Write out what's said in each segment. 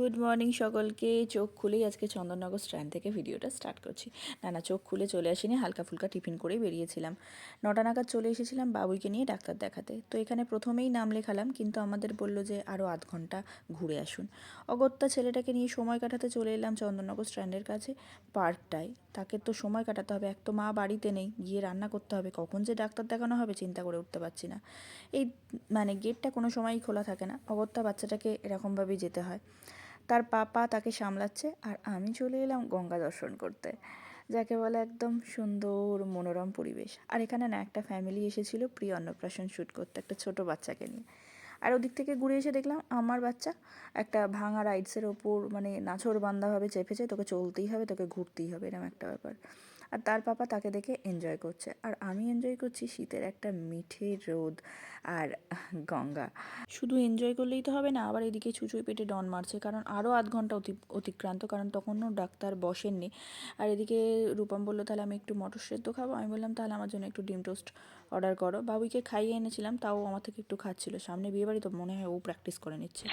Good morning সকলকে। চোখ খুলেই আজকে চন্দননগর স্ট্যান্ড থেকে ভিডিওটা স্টার্ট করছি। না না, চোখ খুলে চলে আসিনি হালকা ফুলকা টিফিন করেই বেরিয়েছিলাম। নটা নাগাদ চলে এসেছিলাম বাবুইকে নিয়ে ডাক্তার দেখাতে। তো এখানে প্রথমেই নাম লেখালাম, কিন্তু আমাদের বলল যে আরও আধ ঘণ্টা ঘুরে আসুন। অগত্যা ছেলেটাকে নিয়ে সময় কাটাতে চলে এলাম চন্দননগর স্ট্যান্ডের কাছে, পার্কটায়। তাকে তো সময় কাটাতে হবে, এক তো মা বাড়িতে নেই, গিয়ে রান্না করতে হবে, কখন যে ডাক্তার দেখানো হবে চিন্তা করে উঠতে পারছি না। এই মানে গেটটা কোনো সময়ই খোলা থাকে না, অগত্যা বাচ্চাটাকে এরকমভাবেই যেতে হয়। তার পাপা তাকে সামলাচ্ছে আর আমি চলে এলাম গঙ্গা দর্শন করতে, যাকে বলে একদম সুন্দর মনোরম পরিবেশ। আর এখানে না একটা ফ্যামিলি এসেছিল, প্রিয় অন্নপ্রাশন শ্যুট করতে, একটা ছোট বাচ্চাকে নিয়ে। আর ওদিক থেকে ঘুরে এসে দেখলাম আমার বাচ্চা একটা ভাঙা রাইডসের ওপর মানে নাছর বান্ধাভাবে চেপেছে, তোকে চলতেই হবে, তোকে ঘুরতেই হবে এরকম একটা ব্যাপার। আর তার পাপা তাকে দেখে এনজয় করছে। আর আমি এনজয় করছি শীতের একটা মিঠে রোদ আর গঙ্গা। শুধু এনজয় করলেই তো হবে না, আবার এদিকে ছুঁচুই পেটে ডন মারছে, কারণ আরও আধ ঘণ্টা অতি অতিক্রান্ত, কারণ তখনও ডাক্তার বসেননি। আর এদিকে রূপম বলল, তাহলে আমি একটু মটর সেদ্ধ খাব? আমি বললাম, তাহলে আমার জন্য একটু ডিম টোস্ট অর্ডার করো। বাবুইকে খাইয়ে এনেছিলাম, তাও আমার থেকে একটু খাচ্ছিল। সামনে বিয়েবাড়ি তো মনে হয় ও প্র্যাকটিস করে নিচ্ছে।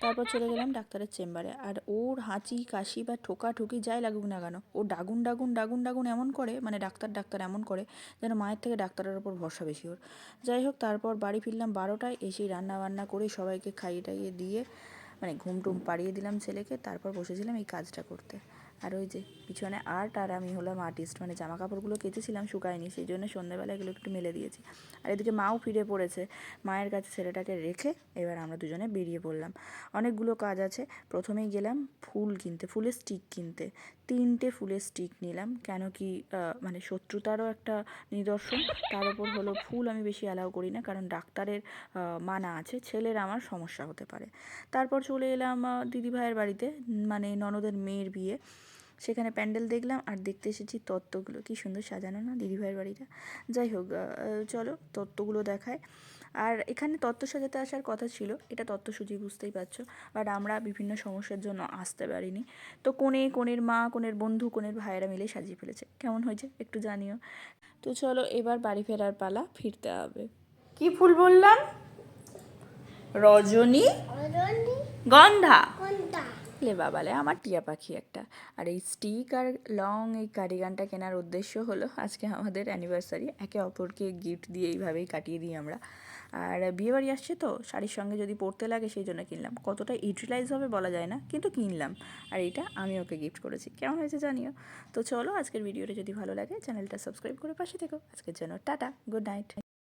তারপর চলে গেলাম ডাক্তারের চেম্বারে। আর ওর হাঁচি, কাশি বা ঠোকা ঠুকি যাই লাগুক না কেন, ও ডাগুন ডাগুন ডাগুন ডাগুন এমন করে মানে ডাক্তার ডাক্তার এমন করে যেন মায়ের থেকে ডাক্তারের ওপর ভরসা বেশি ওর। যাই হোক, তারপর বাড়ি ফিরলাম বারোটায়, এসেই রান্না বান্না করে সবাইকে খাইয়ে টাইয়ে দিয়ে মানে ঘুম টুম পাড়িয়ে দিলাম ছেলেকে, তারপর বসেছিলাম এই কাজটা করতে। আর ওই যে পিছনে আর্ট আর আমি হলাম আর্টিস্ট মানে জামা কাপড়গুলো কেচেছিলাম শুকায়নি, সেই জন্য সন্ধ্যেবেলা এগুলো একটু মেলে দিয়েছি। আর এদিকে মাও ফিরে পড়েছে, মায়ের কাছে ছেলেটাকে রেখে এবার আমরা দুজনে বেরিয়ে পড়লাম। অনেকগুলো কাজ আছে, প্রথমেই গেলাম ফুল কিনতে, ফুলের স্টিক কিনতে। তিনটে ফুলের স্টিক নিলাম, কেন কি মানে শত্রুতারও একটা নিদর্শন। তার উপর হলো ফুল আমি বেশি অ্যালাউ করি না, কারণ ডাক্তারের মানা আছে, ছেলের আমার সমস্যা হতে পারে। তারপর চলে এলাম দিদিভাইয়ের বাড়িতে মানে ননদের মেয়ের বিয়ে। সেখানে প্যান্ডেল দেখলাম আর দেখতে এসেছি তত্ত্বগুলো। কি সুন্দর সাজানো না দিদিভাইয়ের বাড়িটা। যাই হোক চলো তত্ত্বগুলো দেখায়। আর এখানে তত্ত্ব সাজাতে আসার কথা ছিল এটা তত্ত্ব সুজি বুঝতেই পারছ বাট আমরা বিভিন্ন সমস্যার জন্য আসতে পারিনি। তো কোনে কোনের মা কোনের বন্ধু কোনের ভাইয়েরা মিলে সাজিয়ে ফেলেছে। কেমন হয়েছে একটু জানিও। তো চলো এবার বাড়ি ফেরার পালা ফিরতে হবে। কি ফুল বললাম? রজনী। গন্ধা। লে বাবালে আমার টিয়া পাখি একটা। আর এই স্টিক আর লং এই কার্ডিগানটা কেনার উদ্দেশ্য হলো, আজকে আমাদের অ্যানিভার্সারি একে অপরকে গিফট দিয়ে এইভাবেই কাটিয়ে দিই আমরা। আর বিয়েবাড়ি আসছে তো, শাড়ির সঙ্গে যদি পরতে লাগে সেই জন্য কিনলাম। কতটা ইউটিলাইজ হবে বলা যায় না, কিন্তু কিনলাম। আর এইটা আমি ওকে গিফট করেছি। কেমন হয়েছে জানিও? তো চলো আজকের ভিডিওটা যদি ভালো লাগে, চ্যানেলটা সাবস্ক্রাইব করে পাশে থেকো। আজকের জন্য টাটা গুড নাইট